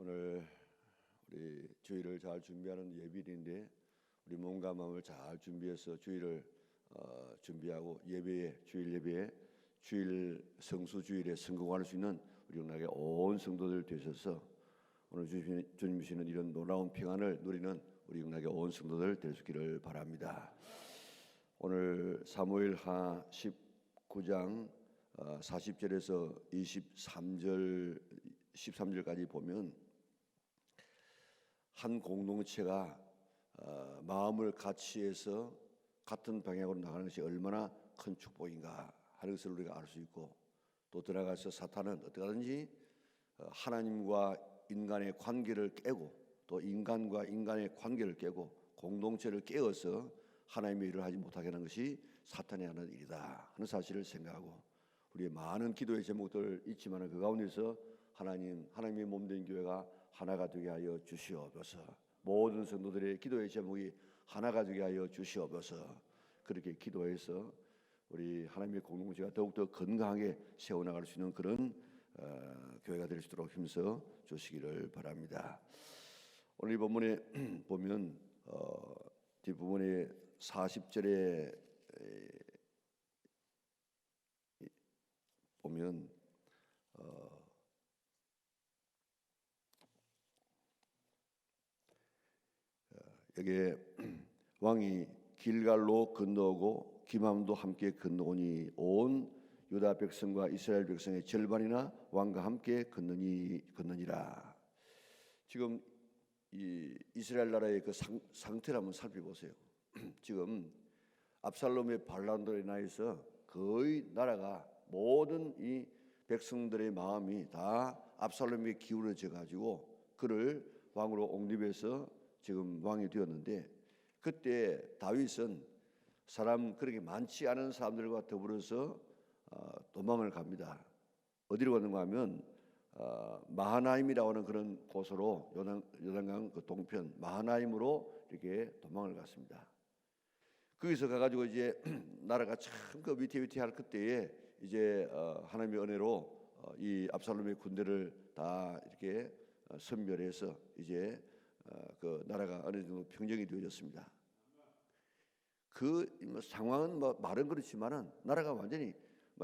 오늘 우리 주일을 잘 준비하는 예비인데 우리 몸과 마음을 잘 준비해서 주일을 어, 준비하고 예배에 주일 예배에 주일 성수 주일에 성공할 수 있는 우리 영락의 온 성도들 되셔서 오늘 주님 주시는 이런 놀라운 평안을 누리는 우리 영락의 온 성도들 있기를 바랍니다. 오늘 사무엘 하 19장 40절에서 23절 13절까지 보면 한 공동체가 어, 마음을 같이 해서 같은 방향으로 나가는 것이 얼마나 큰 축복인가 하는 것을 우리가 알 수 있고 또 들어가서 사탄은 어떻게 하든지 어, 하나님과 인간의 관계를 깨고 또 인간과 인간의 관계를 깨고 공동체를 깨어서 하나님의 일을 하지 못하게 하는 것이 사탄이 하는 일이다 하는 사실을 생각하고 우리의 많은 기도의 제목들 있지만 그 가운데서 하나님 하나님의 몸 된 교회가 하나가 되게 하여 주시옵소서. 모든 성도들의 기도의 제목이 하나가 되게 하여 주시옵소서. 그렇게 기도해서 우리 하나님의 공동체가 더욱더 건강하게 세워나갈 수 있는 그런 어, 교회가 될 수 있도록 힘써 주시기를 바랍니다. 오늘 이 본문에 보면 어, 뒷부분에 40절에 보면 어, 여기에 왕이 길갈로 건너오고 기맘도 함께 건너오니 온 유다 백성과 이스라엘 백성의 절반이나 왕과 함께 건너니 건너니라. 지금 이 이스라엘 나라의 그 상, 상태를 한번 살펴보세요. 지금 압살롬의 반란으로 인하여서 거의 나라가 모든 이 백성들의 마음이 다 압살롬에 기울어져 가지고 그를 왕으로 옹립해서 지금 왕이 되었는데 그때 다윗은 사람 그렇게 많지 않은 사람들과 더불어서 어, 도망을 갑니다. 어디로 가는가 하면 어, 마하나임이라고 하는 그런 곳으로 요단, 요단 강 그 동편 마하나임으로 이렇게 도망을 갔습니다. 거기서 가가지고 이제 나라가 참 그 위태위태할 그때에 이제 어, 하나님의 은혜로 이 압살롬의 군대를 다 이렇게 선멸해서 이제 그 나라가 어느 정도 평정이 되어졌습니다. 그 뭐 상황은 뭐 말은 그렇지만은 나라가 완전히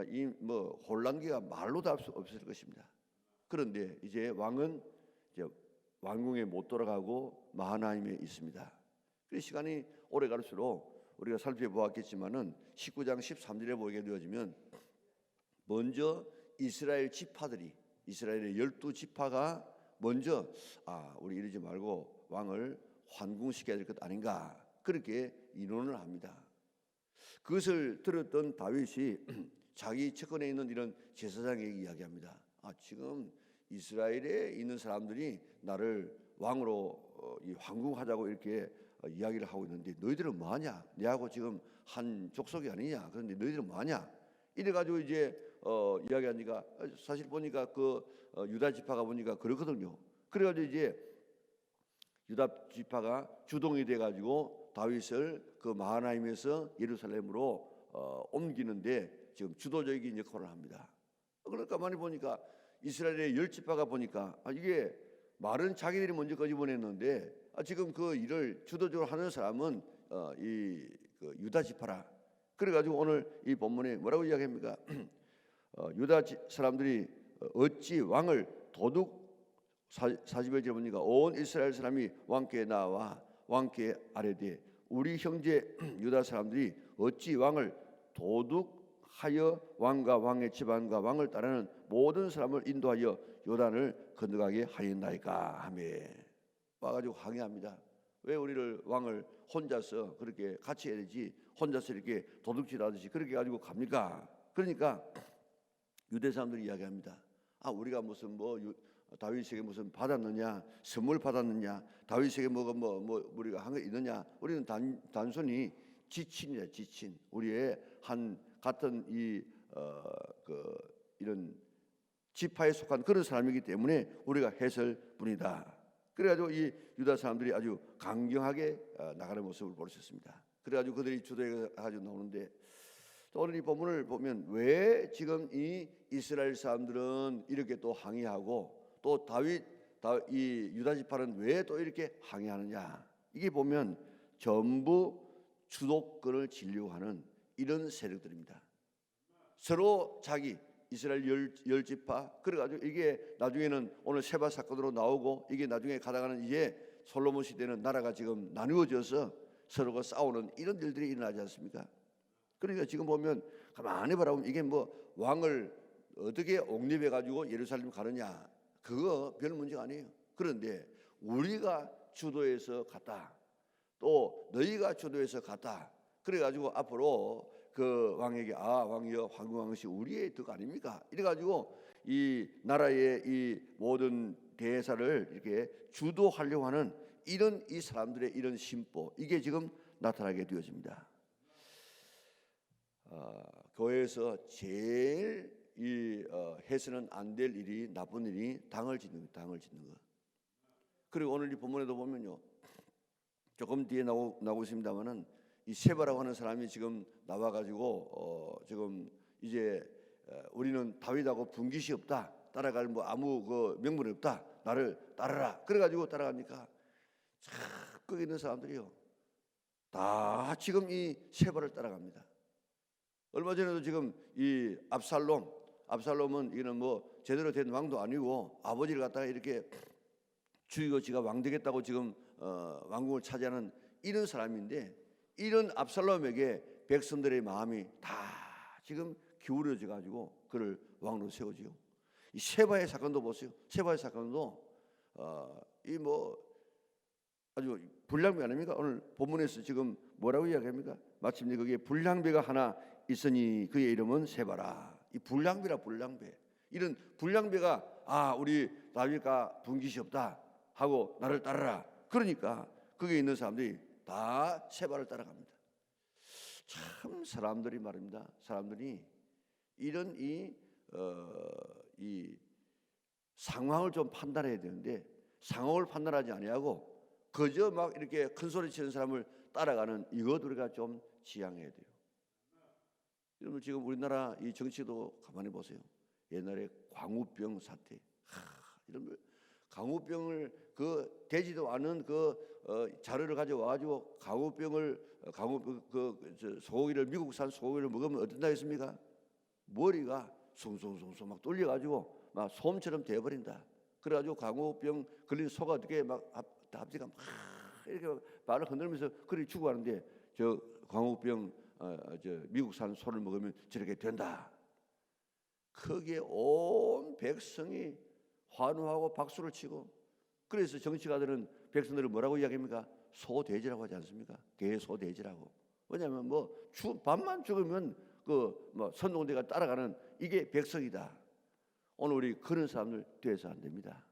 이뭐 혼란기가 말로도 할수 없을 것입니다. 그런데 이제 왕은 이제 왕궁에 못 돌아가고 마하나임에 있습니다. 그 시간이 오래 갈수록 우리가 살펴보았겠지만은 19장 13절에 보게 되어지면 먼저 이스라엘 지파들이 이스라엘의 열두 지파가 먼저 아 우리 이러지 말고 왕을 환궁시켜야 될 것 아닌가 그렇게 인원을 합니다. 그것을 들었던 다윗이 자기 측근에 있는 이런 제사장에게 이야기합니다. 아 지금 이스라엘에 있는 사람들이 나를 왕으로 어, 이 황궁하자고 이렇게 어, 이야기를 하고 있는데 너희들은 뭐하냐? 내하고 지금 한 족속이 아니냐? 그런데 너희들은 뭐하냐? 이래가지고 이제 어, 이야기하니까 사실 보니까 그 어, 유다 지파가 보니까 그렇거든요. 그래가지고 이제 유다 지파가 주동이 돼 가지고 다윗을 그 마하나임에서 예루살렘으로 어, 옮기는데 지금 주도적인 역할을 합니다. 그러니까 많이 보니까 이스라엘의 열 지파가 보니까 아, 이게 말은 자기들이 먼저 거지 보냈는데 아, 지금 그 일을 주도적으로 하는 사람은 어, 이그 유다 지파라. 그래가지고 오늘 이 본문에 뭐라고 이야기합니까? 어, 유다 사람들이 어찌 왕을 도둑 40일 보니까 온 이스라엘 사람이 왕께 나와 왕께 아뢰되 우리 형제 유다 사람들이 어찌 왕을 도둑하여 왕과 왕의 집안과 왕을 따르는 모든 사람을 인도하여 요단을 건너가게 하였나이까 하며 와가지고 항의합니다. 왜 우리를 왕을 혼자서 그렇게 같이 해야 되지 혼자서 이렇게 도둑질하듯이 그렇게 가지고 갑니까? 그러니까 유대 사람들이 이야기합니다. 아 우리가 무슨 뭐 유, 다윗에게 무슨 받았느냐 선물 받았느냐 다윗에게 뭐가 뭐, 뭐 우리가 한 거 있느냐 우리는 단, 단순히 지친이야 지친 우리의 한 같은 이 어 그 이런 지파에 속한 그런 사람이기 때문에 우리가 해설 뿐이다. 그래가지고 이 유다 사람들이 아주 강경하게 어, 나가는 모습을 볼 수 있습니다. 그래가지고 그들이 주도해 가지고 나오는데 또 오늘 이 본문을 보면 왜 지금 이 이스라엘 사람들은 이렇게 또 항의하고 또 다윗 다이 유다 지파는 왜 또 이렇게 항의하느냐? 이게 보면 전부 주도권을 진료하는 이런 세력들입니다. 서로 자기 이스라엘 열, 열 지파 그래가지고 이게 나중에는 오늘 세바 사건으로 나오고 이게 나중에 가다가는 이제 솔로몬 시대는 나라가 지금 나누어져서 서로가 싸우는 이런 일들이 일어나지 않습니까? 그러니까 지금 보면 가만히 바라보면 이게 뭐 왕을 어떻게 옹립해 가지고 예루살렘 가느냐 그거 별 문제가 아니에요. 그런데 우리가 주도해서 갔다. 또 너희가 주도해서 갔다. 그래 가지고 앞으로 그 왕에게 아 왕이여 황궁왕씨 우리의 덕 아닙니까? 이래 가지고 이 나라의 이 모든 대사를 이렇게 주도하려고 하는 이런 이 사람들의 이런 심보 이게 지금 나타나게 되어집니다. 어, 교회에서 제일 이 어, 해서는 안 될 일이 나쁜 일이 당을 짓는 거, 당을 짓는 거. 그리고 오늘 이 본문에도 보면요, 조금 뒤에 나오, 나오고 있습니다만은 이 세바라고 하는 사람이 지금 나와 가지고 어, 지금 이제 어, 우리는 다윗하고 분깃이 없다, 따라갈 뭐 아무 그 명분이 없다, 나를 따르라. 그래 가지고 따라가니까 참 거기 있는 사람들이요, 다 지금 이 세바를 따라갑니다. 얼마 전에도 지금 이 압살롬, 압살롬은 이는 뭐 제대로 된 왕도 아니고 아버지를 갖다가 이렇게 죽이고 지가 왕 되겠다고 지금 어, 왕국을 차지하는 이런 사람인데 이런 압살롬에게 백성들의 마음이 다 지금 기울어져 가지고 그를 왕으로 세우지요. 이 세바의 사건도 보세요. 세바의 사건도 어, 이 뭐 아주 불량배 아닙니까? 오늘 본문에서 지금 뭐라고 이야기합니까? 마침내 거기에 불량배가 하나 있으니 그의 이름은 세바라. 이 불량배라 불량배. 이런 불량배가 아 우리 다윗과 분깃이 없다 하고 나를 따르라. 그러니까 거기에 있는 사람들이 다 세바를 따라갑니다. 참 사람들이 말입니다. 사람들이 이런 이, 어, 이 상황을 좀 판단해야 되는데 상황을 판단하지 아니하고 그저 막 이렇게 큰 소리 치는 사람을 따라가는 이것 우리가 좀 지양해야 돼요. 여러분 지금 우리나라 이 정치도 가만히 보세요. 옛날에 광우병 사태, 하, 이런 걸 광우병을 그 되지도 않은 그 어, 자료를 가져와 가지고 광우병을 어, 광우 그, 소고기를 미국산 소고기를 먹으면 어떤다 했습니까? 머리가 숭숭숭숭 막 뚫려 가지고 막 솜처럼 돼 버린다. 그래 가지고 광우병 걸린 소가 어떻게 막 합, 합지가 막 이렇게 발을 흔들면서 그리 죽어가는데 저 광우병 어, 저 미국산 소를 먹으면 저렇게 된다. 거기에 온 백성이 환호하고 박수를 치고 그래서 정치가들은 백성들을 뭐라고 이야기합니까? 소돼지라고 하지 않습니까? 개소돼지라고. 왜냐하면 뭐 죽, 밤만 죽으면 그 뭐 선동대가 따라가는 이게 백성이다. 오늘 우리 그런 사람들 돼서 안 됩니다.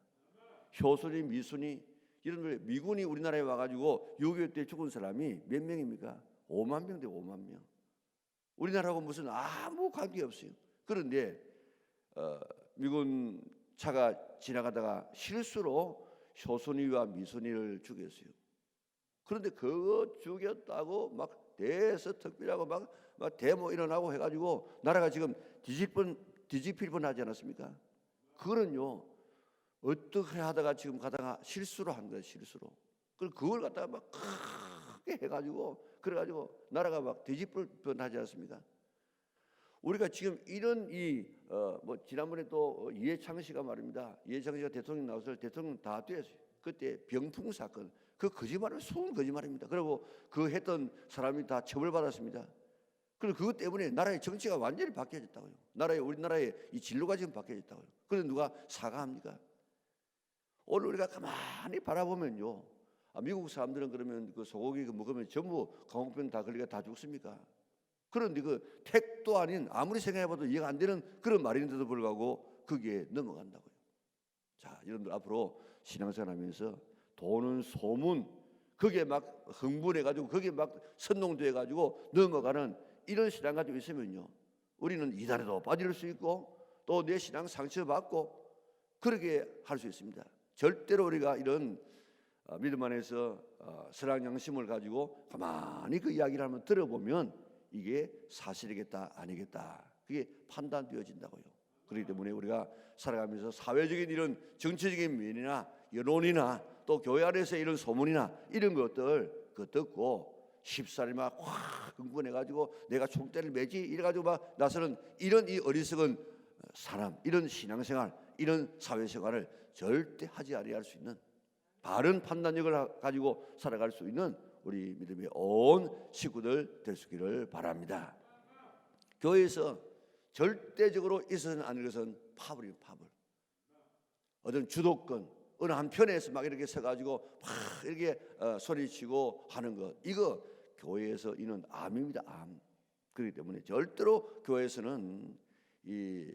효순이 미순이 이런 들 미군이 우리나라에 와가지고 6.25때 죽은 사람이 몇 명입니까? 5만 명 돼, 5만 명. 우리나라하고 무슨 아무 관계 없어요. 그런데 어, 미군 차가 지나가다가 실수로 효순이와 미순이를 죽였어요. 그런데 그거 죽였다고 막 대서 특별하고 막, 막 데모 일어나고 해가지고 나라가 지금 뒤집은 뒤집힐 뻔하지 않았습니까? 그거는요 어떻게 하다가 지금 가다가 실수로 한 거예요 실수로. 그걸 갖다가 막 크게 해가지고 그래가지고 나라가 막 뒤집을 뻔하지 않습니까? 우리가 지금 이런 이 어 뭐 지난번에 또 이해창 씨가 말입니다. 이해창 씨가 대통령 나왔을 때 대통령 다 됐어요. 그때 병풍 사건 그 거짓말은 소은 거짓말입니다. 그리고 그 했던 사람이 다 처벌받았습니다. 그리고 그것 때문에 나라의 정치가 완전히 바뀌어졌다고요. 나라의 우리나라의 이 진로가 지금 바뀌어졌다고요. 그런데 누가 사과합니까? 오늘 우리가 가만히 바라보면요. 아, 미국 사람들은 그러면 그 소고기 먹으면 전부 광우병 다 걸리가 다 죽습니까? 그런데 그 택도 아닌 아무리 생각해봐도 이해가 안 되는 그런 말인데도 불구하고 거기에 넘어간다고요. 자, 여러분들 앞으로 신앙생활 하면서 도는 소문 거기에 막 흥분해가지고 거기에 막 선동돼가지고 넘어가는 이런 신앙 가지고 있으면요, 우리는 이달에도 빠질 수 있고 또 내 신앙 상처받고 그렇게 할 수 있습니다. 절대로 우리가 이런 어, 믿음 안에서 어, 선한 양심을 가지고 가만히 그 이야기를 한번 들어보면 이게 사실이겠다 아니겠다 그게 판단되어진다고요. 그렇기 때문에 우리가 살아가면서 사회적인 이런 정치적인 면이나 여론이나 또 교회 안에서 이런 소문이나 이런 것들 그 듣고 쉽사리 막확 흥분해가지고 내가 총대를 매지 이래가지고 막 나서는 이런 이 어리석은 사람 이런 신앙생활 이런 사회생활을 절대 하지 아니할 수 있는 바른 판단력을 하- 가지고 살아갈 수 있는 우리 믿음의 온 식구들 있기를 바랍니다. 교회에서 절대적으로 있어서는 안될 것은 파벌이에요, 파벌. 어떤 주도권 어느 한 편에서 막 이렇게 서가지고 막 이렇게 어, 소리치고 하는 것 이거 교회에서 이는 암입니다, 암. 그렇기 때문에 절대로 교회에서는 이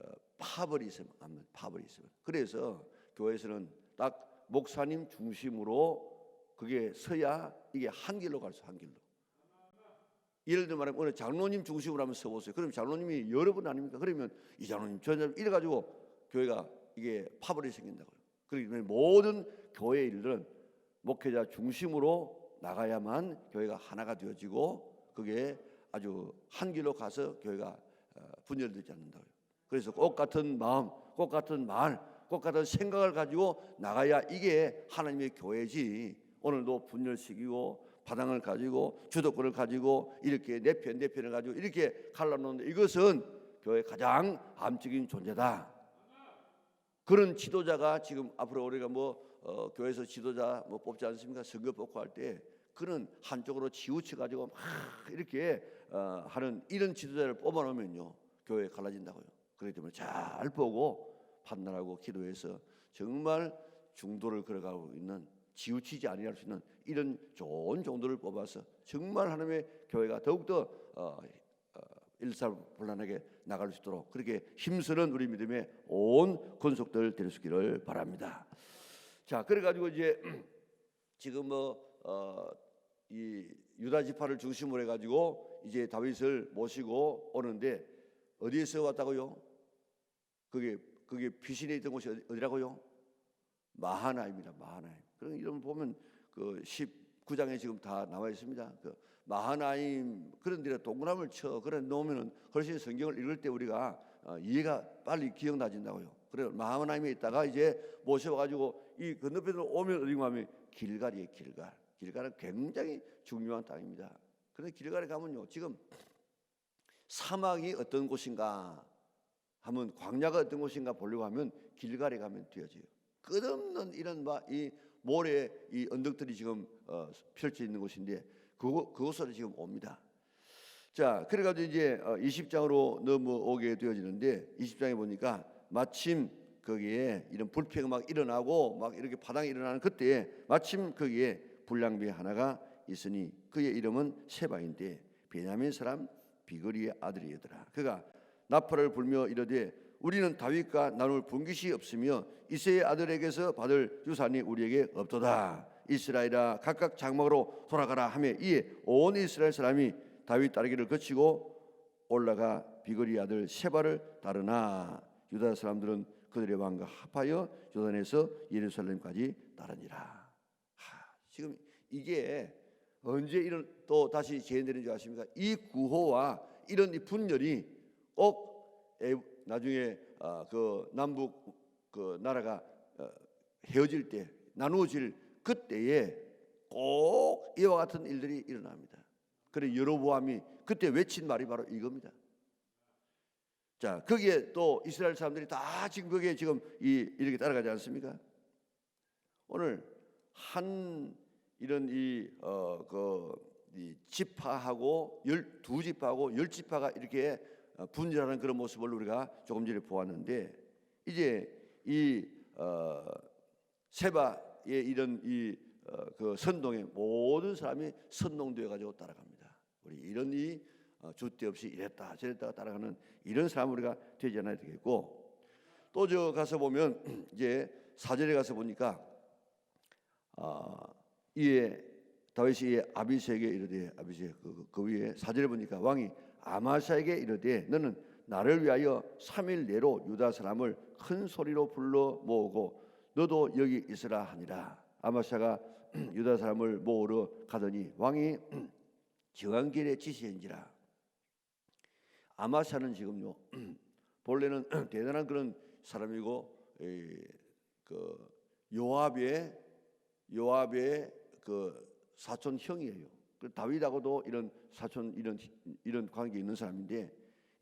어, 파벌이 있으면 안 돼, 파벌이 있으면 그래서 교회에서는 딱 목사님 중심으로 그게 서야 이게 한 길로 갈 수 한 길로. 예를 들어 말하면 오늘 장로님 중심으로 한번 서보세요. 그럼 장로님이 여러 분 아닙니까? 그러면 이 장로님 저 장로님 이래 가지고 교회가 이게 파벌이 생긴다고요. 때문에 모든 교회 일들은 목회자 중심으로 나가야만 교회가 하나가 되어지고 그게 아주 한 길로 가서 교회가 어, 분열되지 않는다고요. 그래서 꽃 같은 마음, 꽃 같은 말, 꽃 같은 생각을 가지고 나가야 이게 하나님의 교회지. 오늘도 분열 시키고 바당을 가지고 주도권을 가지고 이렇게 내편 내 편을 가지고 이렇게 갈라놓는 이것은 교회 가장 암적인 존재다. 그런 지도자가 지금 앞으로 우리가 뭐 어, 교회에서 지도자 뭐 뽑지 않습니까? 선거 뽑고 할 때 그는 한쪽으로 치우쳐 가지고 막 이렇게 어, 하는 이런 지도자를 뽑아놓으면요 교회 갈라진다고요. 그렇기 때문에 잘 보고 판단하고 기도해서 정말 중도를 걸어가고 있는 지우치지 아니할 수 있는 이런 좋은 정도를 뽑아서 정말 하나님의 교회가 더욱더 어, 어, 일사불란하게 나갈 수 있도록 그렇게 힘쓰는 우리 믿음의 온 권속들 있기를 바랍니다. 자, 그래 가지고 이제 지금 뭐이 유다 지파를 중심으로 해 가지고 이제 다윗을 모시고 오는데 어디에서 왔다고요? 그게 그게 피신에 있던 곳이 어디- 어디라고요? 마하나입니다. 마하나임. 그런 이름 보면 그 19장에 지금 다 나와 있습니다. 그 마하나임 그런 데에 동그라미를 쳐 그래 놓으면은 훨씬 성경을 읽을 때 우리가 어, 이해가 빨리 기억나진다고요. 그래 마하나임에 있다가 이제 모셔가지고 이 건너편으로 오면 어디 가면 길갈이에요. 길갈. 길갈은 굉장히 중요한 땅입니다. 그런데 길갈에 가면요 지금 사막이 어떤 곳인가 하면 광야가 어떤 곳인가 보려고 하면 길갈에 가면 되어져요. 끝없는 이런 막이 모래 이 언덕들이 지금 어, 펼쳐 있는 곳인데 그곳 그곳으로 지금 옵니다. 자, 그래가지고 이제 어, 20장으로 넘어오게 되어지는데 20장에 보니까 마침 거기에 이런 불평이 막 일어나고 막 이렇게 파당이 일어나는 그때에 마침 거기에 불량배 하나가 있으니 그의 이름은 세바인데 베냐민 사람 비거리의 아들이더라. 그가 나팔을 불며 이르되 우리는 다윗과 나눌 분깃이 없으며 이세의 아들에게서 받을 유산이 우리에게 없도다. 이스라엘아 각각 장막으로 돌아가라 하며 이에 온 이스라엘 사람이 다윗 따르기를 거치고 올라가 비거리 아들 세바를 따르나 유다 사람들은 그들의 왕과 합하여 요단에서 예루살렘까지 따르니라. 하, 지금 이게 언제 이런 또 다시 재현되는 줄 아십니까? 이 구호와 이런 이 분열이 꼭 에- 나중에 아, 그 남북 그 나라가 어, 헤어질 때 나누어질 그때에 꼭 이와 같은 일들이 일어납니다. 그래 여로보암이 그때 외친 말이 바로 이겁니다. 자 거기에 또 이스라엘 사람들이 다 지금 거기에 지금 이 이렇게 따라가지 않습니까? 오늘 한 이런 이어그 지파하고 열두 지파하고 열 지파가 이렇게 어, 분열하는 그런 모습을 우리가 조금 전에 보았는데 이제 이 어, 세바의 이런 이그 선동에 모든 사람이 선동되어 가지고 따라갑니다. 우리 이런 이 어, 주대 없이 이랬다 저랬다가 따라가는 이런 사람 우리가 되지 않아야 되겠고 또 저 가서 보면 이제 사절에 가서 보니까 아, 이에 다윗이 아비세에게 이르되 아비세 그, 그 위에 사절에 보니까 왕이 아마사에게 이르되 너는 나를 위하여 3일 내로 유다 사람을 큰 소리로 불러 모으고 너도 여기 있으라 하니라. 아마사가 유다 사람을 모으러 가더니 왕이 정한 길에 지시한지라. 아마사는 지금요 본래는 대단한 그런 사람이고 이, 그 요압의 요압의 그 사촌 형이에요. 그 다윗하고도 이런 사촌 이런 이런 관계 있는 사람인데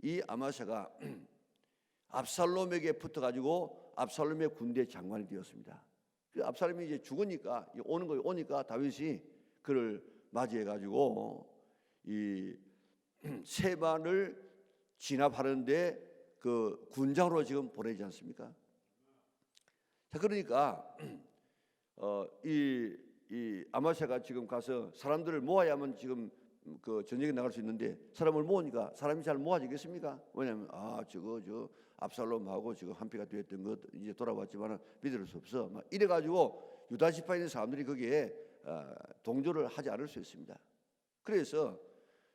이 아마샤가 압살롬에게 붙어 가지고 압살롬의 군대 장관이 되었습니다. 그 압살롬이 이제 죽으니까 오는 거 오니까 다윗이 그를 맞이해 가지고 이 세반을 진압하는데 그 군장으로 지금 보내지 않습니까? 자 그러니까 어 이 이 아마샤가 지금 가서 사람들을 모아야만 지금 그 전쟁에 나갈 수 있는데 사람을 모으니까 사람이 잘 모아지겠습니까? 왜냐하면 아 저거 저 압살롬하고 지금 한패가 되었던 것 이제 돌아왔지만 믿을 수 없어. 막 이래 가지고 유다 지파에 있는 사람들이 거기에 어, 동조를 하지 않을 수 있습니다. 그래서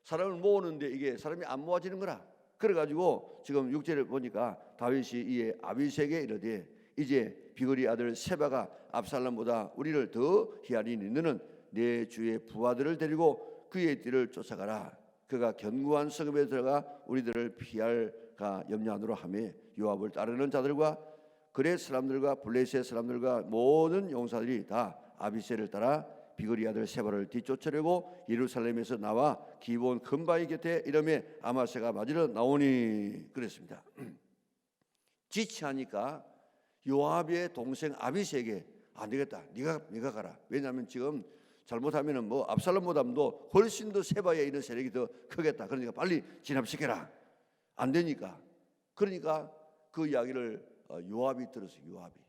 사람을 모으는데 이게 사람이 안 모아지는 거라. 그래 가지고 지금 육제를 보니까 다윗이 이에 아비색에 이르되 이제 비거리 아들 세바가 압살롬보다 우리를 더 희하리니 너는 내 주의 부하들을 데리고 그의 뒤를 쫓아가라. 그가 견고한 성읍에 들어가 우리들을 피할까 염려하노라 하며 요압을 따르는 자들과 그레 사람들과 블레셋 사람들과 모든 용사들이 다 아비세를 따라 비거리 아들 세바를 뒤쫓으려고 예루살렘에서 나와 기본 큰 바위 곁에 이름에 아마세가 맞으러 나오니 그랬습니다. 지치하니까 요압의 동생 아비세에게 안 되겠다. 네가 네가 가라. 왜냐하면 지금 잘못하면은 뭐 압살롬보다도 훨씬 더 세바에 있는 세력이 더 크겠다. 그러니까 빨리 진압시켜라. 안 되니까. 그러니까 그 이야기를 어, 요압이 들었어요. 요압이.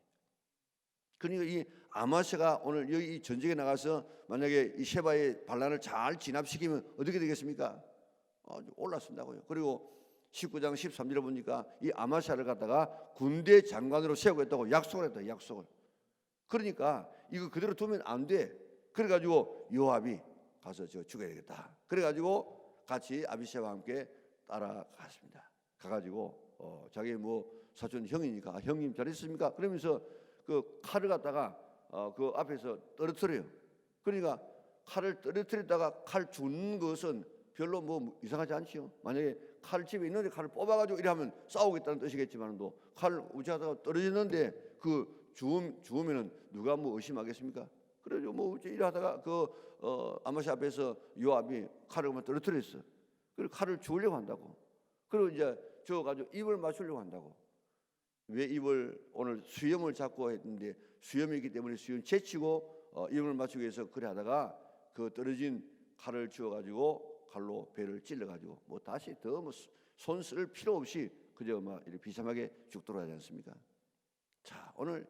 그러니까 이 아마세가 오늘 여기 이 전쟁에 나가서 만약에 이 세바의 반란을 잘 진압시키면 어떻게 되겠습니까? 어, 올랐습니다고요. 그리고 19장 13절에 보니까 이 아마샤를 갖다가 군대 장관으로 세우겠다고 약속을 했다. 약속을. 그러니까 이거 그대로 두면 안 돼. 그래가지고 요압이 가서 저 죽여야 되겠다. 그래가지고 같이 아비세와 함께 따라갔습니다. 가가지고 어, 자기 뭐 사촌 형이니까 아, 형님 잘 있습니까? 그러면서 그 칼을 갖다가 어, 그 앞에서 떨어뜨려요. 그러니까 칼을 떨어뜨렸다가 칼 준 것은 별로 뭐 이상하지 않지요. 만약에 칼 집에 있는데 칼을 뽑아가지고 이러면 싸우겠다는 뜻이겠지만도 칼을 우지하다가 떨어지는데 그 주음 주우면은 누가 뭐 의심하겠습니까? 그래서 뭐 이러다가 그 어, 아마시 앞에서 요압이 칼을 그만 떨어뜨렸어. 그리고 칼을 주우려고 한다고. 그리고 이제 저 가지고 입을 맞추려고 한다고. 왜 입을 오늘 수염을 잡고 했는데 수염이기 때문에 수염 제치고 어, 입을 맞추기 위해서 그래 하다가 그 떨어진 칼을 주워 가지고 칼로 배를 찔러 가지고 뭐 다시 더 뭐 손 쓸 필요 없이 그저 막 이렇게 비참하게 죽도록 하지 않습니까? 자 오늘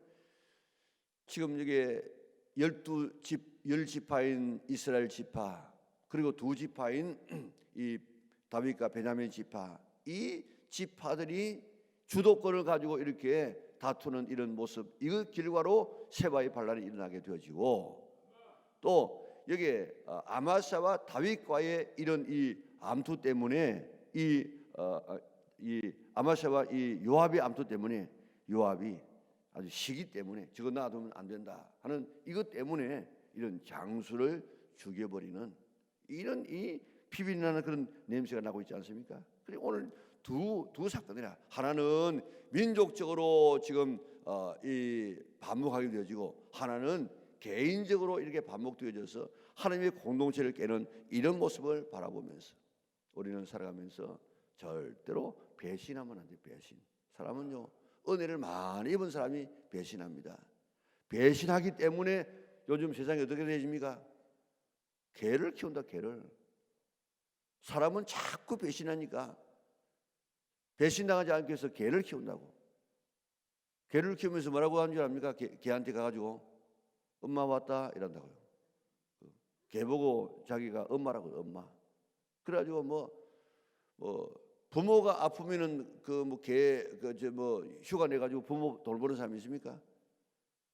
지금 이게 열두 집 열 지파인 이스라엘 지파 그리고 두 지파인 이 다윗과 베냐민 지파 이 지파들이 주도권을 가지고 이렇게 다투는 이런 모습 이거 결과로 세바의 반란이 일어나게 되어지고 또 여기에 어, 아마샤와 다윗과의 이런 이 암투 때문에 이, 어, 어, 이 아마샤와 이 요압의 암투 때문에 요압이 아주 시기 때문에 저거 놔두면 안 된다 하는 이것 때문에 이런 장수를 죽여버리는 이런 이 피비나는 그런 냄새가 나고 있지 않습니까? 그래 오늘 두 두 사건이라 하나는 민족적으로 지금 어, 이 반목하게 되어지고 하나는 개인적으로 이렇게 반목되어져서 하나님의 공동체를 깨는 이런 모습을 바라보면서 우리는 살아가면서 절대로 배신하면 안 돼. 배신. 사람은요 은혜를 많이 입은 사람이 배신합니다. 배신하기 때문에 요즘 세상이 어떻게 되십니까? 개를 키운다 개를. 사람은 자꾸 배신하니까 배신당하지 않기 위해서 개를 키운다고. 개를 키우면서 뭐라고 하는 줄 압니까? 개, 개한테 가가지고 엄마 왔다 이런다고요. 그개 보고 자기가 엄마라고 엄마. 그래가지고 뭐, 뭐 부모가 아프면은 그뭐개그저뭐 휴가 내 가지고 부모 돌보는 사람이 있습니까?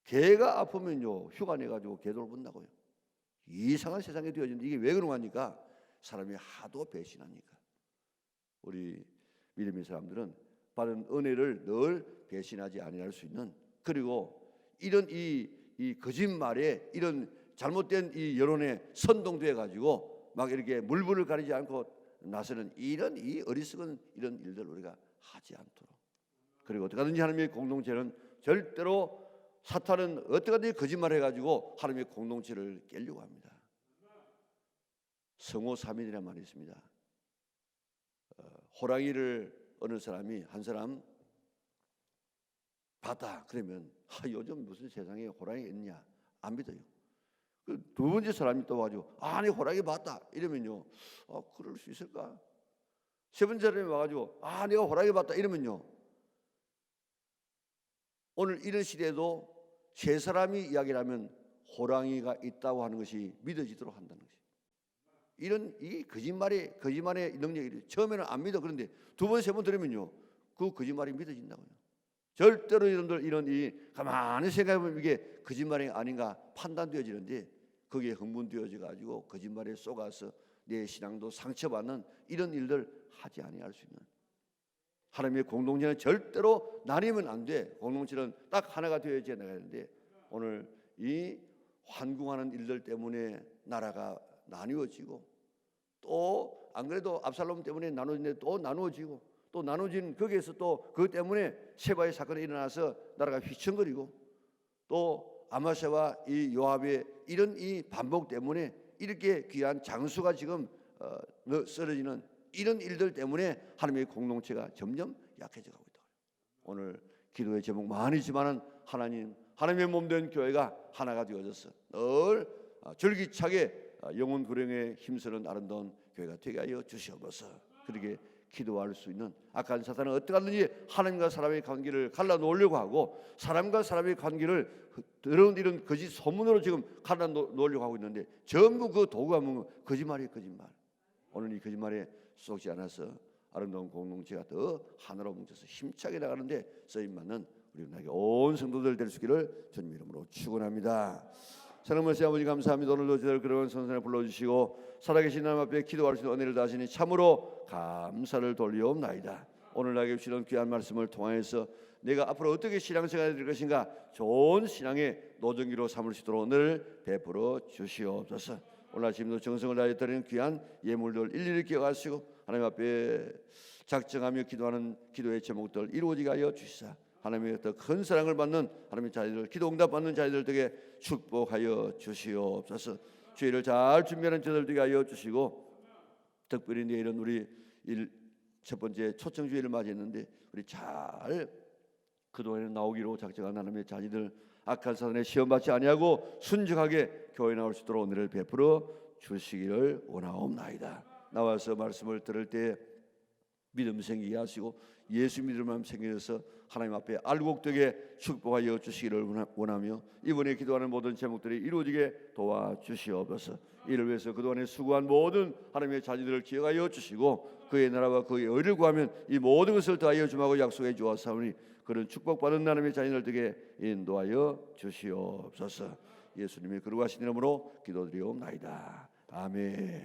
개가 아프면요 휴가 내 가지고 개 돌본다고요. 이상한 세상이 되어진데 이게 왜 그런 거니까 사람이 하도 배신하니까 우리 믿음의 사람들은 받은 은혜를 늘 배신하지 아니할 수 있는 그리고 이런 이, 이 거짓말에 이런 잘못된 이 여론에 선동돼 가지고 막 이렇게 물불을 가리지 않고 나서는 이런 이 어리석은 이런 일들 우리가 하지 않도록 그리고 어떻게 하든지 하나님의 공동체는 절대로 사탄은 어떻게든 거짓말 해 가지고 하나님의 공동체를 깨려고 합니다. 성호 삼일이라는 말이 있습니다. 어, 호랑이를 어느 사람이 한 사람 봤다 그러면 아, 요즘 무슨 세상에 호랑이 있냐? 안 믿어요. 그 두 번째 사람이 또 와가지고 아니 호랑이 봤다. 이러면요, 아 그럴 수 있을까? 세 번째 사람이 와가지고 아 내가 호랑이 봤다. 이러면요, 오늘 이런 시대에도 세 사람이 이야기를 하면 호랑이가 있다고 하는 것이 믿어지도록 한다는 것이. 이런 이 거짓말의 거짓말의 능력이 처음에는 안 믿어. 그런데 두 번 세 번 들으면요. 그 거짓말이 믿어진다고요. 절대로 여러분들 이런 이 가만히 생각해보면 이게 거짓말이 아닌가 판단되어지는데 거기에 흥분되어져 가지고 거짓말에 속아서 내 신앙도 상처받는 이런 일들 하지 아니할 수 있는 하나님의 공동체는 절대로 나뉘면 안 돼. 공동체는 딱 하나가 되어야 나가야 되는데 오늘 이 환궁하는 일들 때문에 나라가 나뉘어지고 또 안 그래도 압살롬 때문에 나눠진데 또 나누어지고 또 나눠진 거기에서 또 그것 때문에 세바의 사건이 일어나서 나라가 휘청거리고 또 아마샤와 이 요압의 이런 이 반복 때문에 이렇게 귀한 장수가 지금 어, 쓰러지는 이런 일들 때문에 하나님의 공동체가 점점 약해져 가고 있다. 오늘 기도의 제목 많이지만은 하나님 하나님의 몸 된 교회가 하나가 되어져서 늘 어, 줄기차게 어, 영혼 구령에 힘쓰는 아름다운 교회가 되게 하여 주시옵소서. 그렇게 기도할 수 있는 악한 사탄은 어떻게 하든지 하나님과 사람의 관계를 갈라 놓으려고 하고 사람과 사람의 관계를 더러운 이런 거짓 소문으로 지금 갈라 놓으려고 하고 있는데 전부 그 도구가 뭐 거짓말이 거짓말. 오늘 이 거짓말에 속지 않아서 아름다운 공동체가 더 하나로 뭉쳐서 힘차게 나가는데 쓰임 받는 우리 나에게 온 성도들 될 수 있기를 주님 이름으로 축원합니다. 사랑하는 시 아버지 감사합니다. 오늘도 저희들 그런 선선에 불러주시고 살아계신 하나님 앞에 기도할 수 있는 은혜를 다시니 참으로 감사를 돌리옵나이다. 오늘 나에게 주시는 귀한 말씀을 통하여서 내가 앞으로 어떻게 신앙생활을 될 것인가 좋은 신앙의 노정기로 삼을 수 있도록 오늘 베풀어 주시옵소서. 오늘 아침도 정성을 다해 드리는 귀한 예물들 일일이 기억하시고 하나님 앞에 작정하며 기도하는 기도의 제목들 이루어지게 하여 주시사 하나님의 더 큰 사랑을 받는 하나님의 자녀들 기도 응답 받는 자녀들 되게 축복하여 주시옵소서 주의를 잘 준비하는 저들 되게 하여 주시고 특별히 내일은 우리 일, 첫 번째 초청 주일을 맞이했는데 우리 잘 그동안에 나오기로 작정한 하나님의 자녀들 악한 사단에 시험 받지 아니하고 순직하게 교회 나올 수 있도록 오늘을 베풀어 주시기를 원하옵나이다. 나와서 말씀을 들을 때 믿음 생기게 하시고 예수 마음 생겨서 하나님 앞에 알곡되게 축복하여 주시기를 원하며 이번에 기도하는 모든 제목들이 이루어지게 도와주시옵소서. 이를 위해서 그동안에 수고한 모든 하나님의 자녀들을 기억하여 주시고 그의 나라와 그의 의를 구하면 이 모든 것을 더하여 주마고 약속해 주었사오니 그런 축복받은 하나님의 자녀들 되게 인도하여 주시옵소서. 예수님의 그러하신 이름으로 기도드리옵나이다. 아멘.